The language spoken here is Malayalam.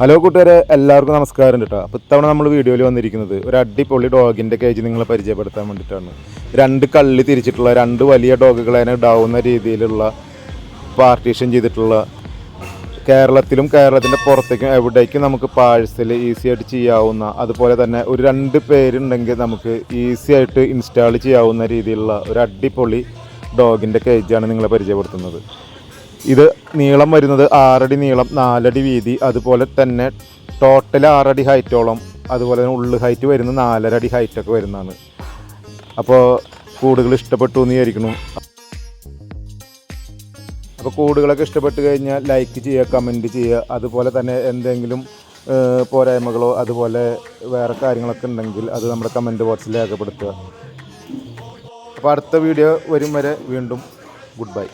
ഹലോ കൂട്ടുകാരെ എല്ലാവർക്കും നമസ്കാരം കേട്ടോ അപ്പോൾ ഇത്തവണ നമ്മൾ വീഡിയോയിൽ വന്നിരിക്കുന്നത് ഒരു അടിപൊളി ഡോഗിന്റെ കേജ് നിങ്ങളെ പരിചയപ്പെടുത്താൻ വേണ്ടിയിട്ടാണ് രണ്ട് കള്ളി തിരിച്ചിട്ടുള്ള രണ്ട് വലിയ ഡോഗുകളെ ഇടാവുന്ന രീതിയിലുള്ള പാർട്ടീഷൻ ചെയ്തിട്ടുള്ള കേരളത്തിലും കേരളത്തിന്റെ പുറത്തേക്കും എവിടേക്കും നമുക്ക് പാഴ്സൽ ഈസി ആയിട്ട് ചെയ്യാവുന്ന അതുപോലെ തന്നെ ഒരു രണ്ട് പേരുണ്ടെങ്കിൽ നമുക്ക് ഈസി ആയിട്ട് ഇൻസ്റ്റാൾ ചെയ്യാവുന്ന രീതിയിലുള്ള ഒരു അടിപൊളി ഡോഗിന്റെ കേജാണ് നിങ്ങളെ പരിചയപ്പെടുത്തുന്നത്. ഇത് നീളം വരുന്നത് ആറടി നീളം നാലടി വീതി. അതുപോലെ തന്നെ ടോട്ടൽ ആറടി ഹൈറ്റോളം. അതുപോലെ തന്നെ ഉള്ളു ഹൈറ്റ് വരുന്ന നാലര അടി ഹൈറ്റൊക്കെ വരുന്നതാണ്. അപ്പോൾ കൂടുകൾ ഇഷ്ടപ്പെട്ടു എന്ന് വിചാരിക്കുന്നു. അപ്പോൾ കൂടുകളൊക്കെ ഇഷ്ടപ്പെട്ട് കഴിഞ്ഞാൽ ലൈക്ക് ചെയ്യുക കമന്റ് ചെയ്യുക. അതുപോലെ തന്നെ എന്തെങ്കിലും പോരായ്മകളോ അതുപോലെ വേറെ കാര്യങ്ങളൊക്കെ ഉണ്ടെങ്കിൽ അത് നമ്മുടെ കമന്റ് ബോക്സിൽ രേഖപ്പെടുത്തുക. അപ്പോൾ അടുത്ത വീഡിയോ വരും വരെ വീണ്ടും ഗുഡ് ബൈ